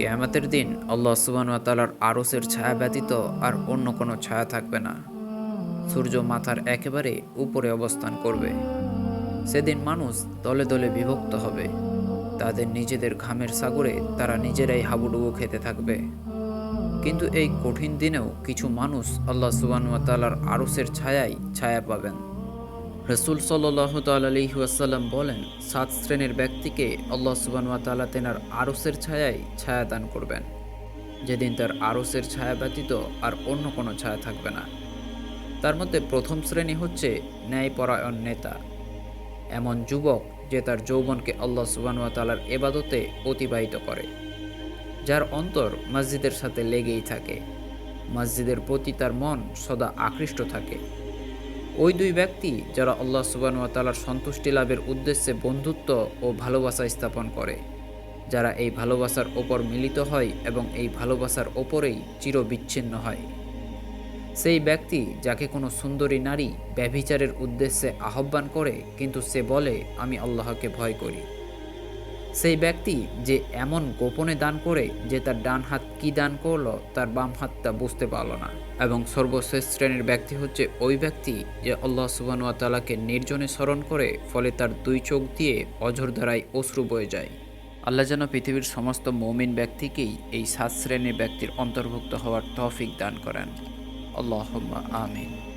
কেয়ামতের দিন আল্লাহ সুবাহতালার আরসের ছায়া ব্যতীত আর অন্য কোনো ছায়া থাকবে না। সূর্য মাথার একেবারে উপরে অবস্থান করবে। সেদিন মানুষ দলে দলে বিভক্ত হবে। তাদের নিজেদের ঘামের সাগরে তারা নিজেরাই হাবুডুবু খেতে থাকবে। কিন্তু এই কঠিন দিনেও কিছু মানুষ আল্লাহ সুবাহতালার আরসের ছায়াই ছায়া পাবেন। রসুল সাল্লাহ তাল্লাসাল্লাম বলেন, সাত শ্রেণির ব্যক্তিকে আল্লাহ সুবানুয়াতালা তেনার আরসের ছায়ায় ছায়া দান করবেন। যেদিন তার আরসের ছায়া ব্যতীত আর অন্য কোনো ছায়া থাকবে না। তার মধ্যে প্রথম শ্রেণি হচ্ছে ন্যায়পরায়ণ নেতা। এমন যুবক যে তার যৌবনকে আল্লাহ সুবানুয়াতালার এবাদতে অতিবাহিত করে, যার অন্তর মসজিদের সাথে লেগেই থাকে। মসজিদের প্রতি তার মন সদা আকৃষ্ট থাকে। ওই দুই ব্যক্তি যারা আল্লাহ সুবানুয়াতালার সন্তুষ্টি লাভের উদ্দেশ্যে বন্ধুত্ব ও ভালোবাসা স্থাপন করে, যারা এই ভালোবাসার ওপর মিলিত হয় এবং এই ভালোবাসার ওপরেই চিরবিচ্ছিন্ন হয়। সেই ব্যক্তি যাকে কোনো সুন্দরী নারী ব্যভিচারের উদ্দেশ্যে আহ্বান করে, কিন্তু সে বলে, আমি আল্লাহকে ভয় করি। সেই ব্যক্তি যে এমন গোপনে দান করে যে তার ডান হাত কি দান করল, তার বাম হাতটা বুঝতে পারল না। এবং সর্বশেষ শ্রেণির ব্যক্তি হচ্ছে ওই ব্যক্তি যে আল্লাহ সুবানুয়া তালাকে নির্জনে স্মরণ করে, ফলে তার দুই চোখ দিয়ে অঝর দ্বারাই অশ্রু বয়ে যায়। আল্লাহ যেন পৃথিবীর সমস্ত মৌমিন ব্যক্তিকেই এই সাত শ্রেণির ব্যক্তির অন্তর্ভুক্ত হওয়ার তৌফিক দান করেন। আল্লাহ আমিন।